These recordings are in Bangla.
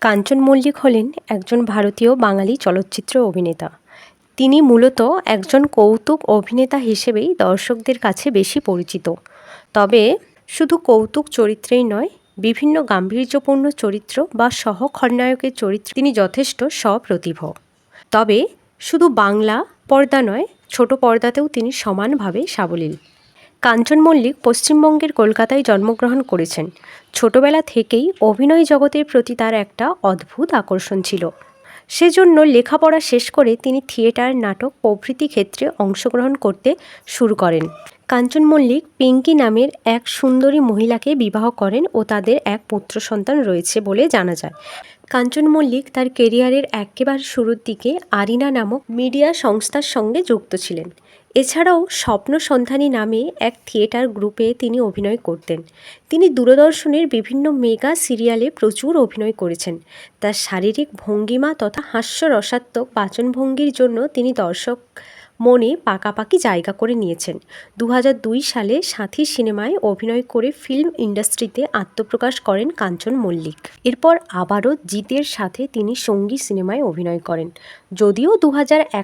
কাঞ্চন মল্লিক হলেন একজন ভারতীয় বাঙালি চলচ্চিত্র অভিনেতা। তিনি মূলত একজন কৌতুক অভিনেতা হিসেবেই দর্শকদের কাছে বেশি পরিচিত। তবে শুধু কৌতুক চরিত্রেই নয়, বিভিন্ন গাম্ভীর্যপূর্ণ চরিত্র বা সহ চরিত্রে তিনি যথেষ্ট সপ্রতিভ। তবে শুধু বাংলা পর্দা নয়, ছোট পর্দাতেও তিনি সমানভাবে সাবলীল। কাঞ্চন মল্লিক পশ্চিমবঙ্গের কলকাতায় জন্মগ্রহণ করেছেন। ছোটবেলা থেকেই অভিনয় জগতের প্রতি তার একটা অদ্ভুত আকর্ষণ ছিল। সেজন্য লেখাপড়া শেষ করে তিনি থিয়েটার, নাটক, প্রভৃতি ক্ষেত্রে অংশগ্রহণ করতে শুরু করেন। কাঞ্চন মল্লিক পিঙ্কি নামের এক সুন্দরী মহিলাকে বিবাহ করেন ও তাদের এক পুত্র সন্তান রয়েছে বলে জানা যায়। কাঞ্চন মল্লিক তার কেরিয়ারের একেবারে শুরুর দিকে আরিনা নামক মিডিয়া সংস্থার সঙ্গে যুক্ত ছিলেন। এছাড়াও স্বপ্ন সন্ধানী নামে এক থিয়েটার গ্রুপে তিনি অভিনয় করতেন। তিনি দূরদর্শনের বিভিন্ন মেগা সিরিয়ালে প্রচুর অভিনয় করেছেন। তার শারীরিক ভঙ্গিমা তথা হাস্যরসাত্মক বাচনভঙ্গির জন্য তিনি দর্শক মনে পাকাপাকি জায়গা করে নিয়েছেন। দু সালে সাথী সিনেমায় অভিনয় করে ফিল্ম ইন্ডাস্ট্রিতে আত্মপ্রকাশ করেন কাঞ্চন মল্লিক। এরপর আবারও জিতের সাথে তিনি সঙ্গী সিনেমায় অভিনয় করেন। যদিও দু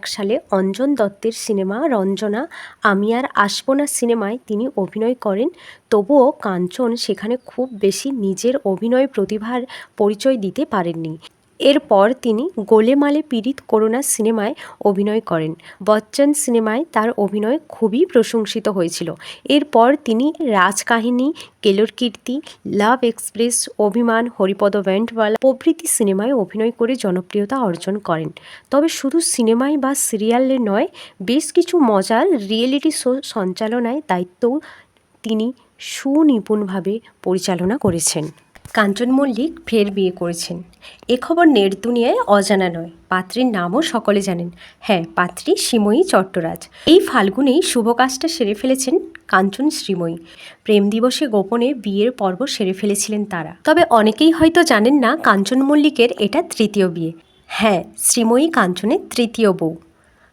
সালে অঞ্জন দত্তের সিনেমা রঞ্জনা, আমি আর আসব না সিনেমায় তিনি অভিনয় করেন, তবুও কাঞ্চন সেখানে খুব বেশি নিজের অভিনয় প্রতিভার পরিচয় দিতে পারেননি। এরপর তিনি গোলেমালে পীড়িত করোনা সিনেমায় অভিনয় করেন। বচ্চন সিনেমায় তার অভিনয় খুবই প্রশংসিত হয়েছিল। এরপর তিনি রাজকাহিনী, কেলোর কীর্তি, লাভ এক্সপ্রেস, অভিমান, হরিপদ ব্যান্ডওয়ালা প্রভৃতি সিনেমায় অভিনয় করে জনপ্রিয়তা অর্জন করেন। তবে শুধু সিনেমায় বা সিরিয়ালে নয়, বেশ কিছু মজার রিয়েলিটি শো সঞ্চালনায় দায়িত্বও তিনি সুনিপুণভাবে পরিচালনা করেছেন। কাঞ্চন মল্লিক ফের বিয়ে করেছেন। এ খবর নেট দুনিয়ায় অজানা নয়। পাত্রীর নামও সকলে জানেন। হ্যাঁ পাত্রী শ্রীময়ী চট্টরাজ। এই ফাল্গুনেই শুভ কাজটা সেরে ফেলেছেন কাঞ্চন শ্রীময়ী। প্রেম দিবসে গোপনে বিয়ের পর্ব সেরে ফেলেছিলেন তারা। তবে অনেকেই হয়তো জানেন না কাঞ্চন মল্লিকের এটা তৃতীয় বিয়ে। হ্যাঁ শ্রীময়ী কাঞ্চনের তৃতীয় বউ।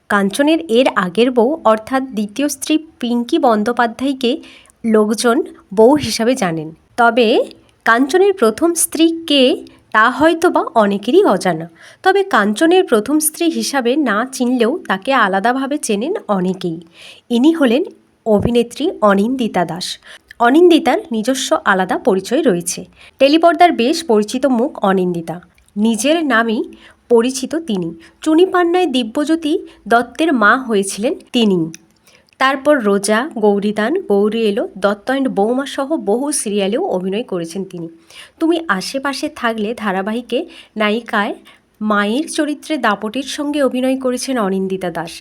কাঞ্চনের এর আগের বউ অর্থাৎ দ্বিতীয় স্ত্রী পিঙ্কি বন্দ্যোপাধ্যায়কে লোকজন বউ হিসাবে জানেন। তবে কাঞ্চনের প্রথম স্ত্রী কে, তা হয়তো বা অনেকেরই অজানা। তবে কাঞ্চনের প্রথম স্ত্রী হিসাবে না চিনলেও তাকে আলাদাভাবে চেনেন অনেকেই। ইনি হলেন অভিনেত্রী অনিন্দিতা দাস। অনিন্দিতার নিজস্ব আলাদা পরিচয় রয়েছে। টেলিপর্দার বেশ পরিচিত মুখ অনিন্দিতা। নিজের নামেই পরিচিত তিনি। চুনি পান্নায় দিব্যজ্যোতি দত্তের মা হয়েছিলেন তিনি। তারপর রোজা, গৌরীদান, গৌরী এলো, দত্ত অ্যান্ড বৌমা সহ বহু সিরিয়ালেও অভিনয় করেছেন তিনি। তুমি আশেপাশে থাকলে ধারাবাহিকে নায়িকায় মায়ের চরিত্রে দাপটির সঙ্গে অভিনয় করেছেন অনিন্দিতা দাস।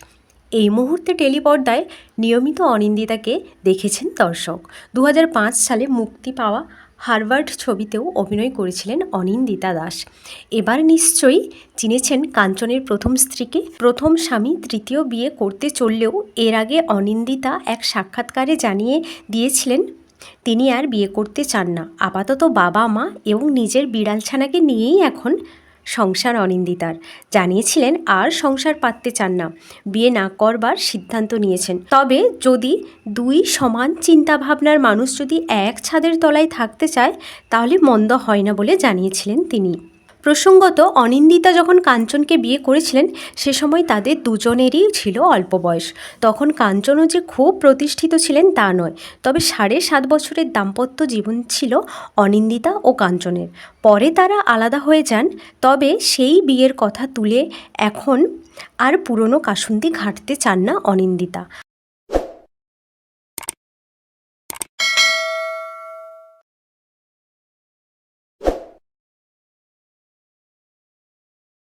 এই মুহূর্তে টেলিপর্দায় নিয়মিত অনিন্দিতাকে দেখেছেন দর্শক। দু হাজার পাঁচ সালে মুক্তি পাওয়া হারভার্ড ছবিতেও অভিনয় করেছিলেন অনিন্দিতা দাস। এবার নিশ্চয়ই চিনেছেন কাঞ্চনের প্রথম স্ত্রীকে। প্রথম স্বামী তৃতীয় বিয়ে করতে চললেও এর আগে অনিন্দিতা এক সাক্ষাৎকারে জানিয়ে দিয়েছিলেন, তিনি আর বিয়ে করতে চান না। আপাতত বাবা মা এবং নিজের বিড়াল ছানাকে নিয়েই এখন সংসার অনিন্দিতার। জানিয়েছিলেন, আর সংসার পাততে চান না। বিয়ে না করবার সিদ্ধান্ত নিয়েছেন। তবে যদি দুই সমান চিন্তাভাবনার মানুষ যদি এক ছাদের তলায় থাকতে চায়, তাহলে মন্দ হয় না বলে জানিয়েছিলেন তিনি। প্রসঙ্গত, অনিন্দিতা যখন কাঞ্চনকে বিয়ে করেছিলেন, সে সময় তাদের দুজনেরই ছিল অল্প বয়স। তখন কাঞ্চনও যে খুব প্রতিষ্ঠিত ছিলেন তা নয়। তবে সাড়ে সাত বছরের দাম্পত্য জীবন ছিল অনিন্দিতা ও কাঞ্চনের। পরে তারা আলাদা হয়ে যান, তবে সেই বিয়ের কথা তুলে এখন আর পুরনো কাসুন্দি ঘাঁটতে চান না অনিন্দিতা।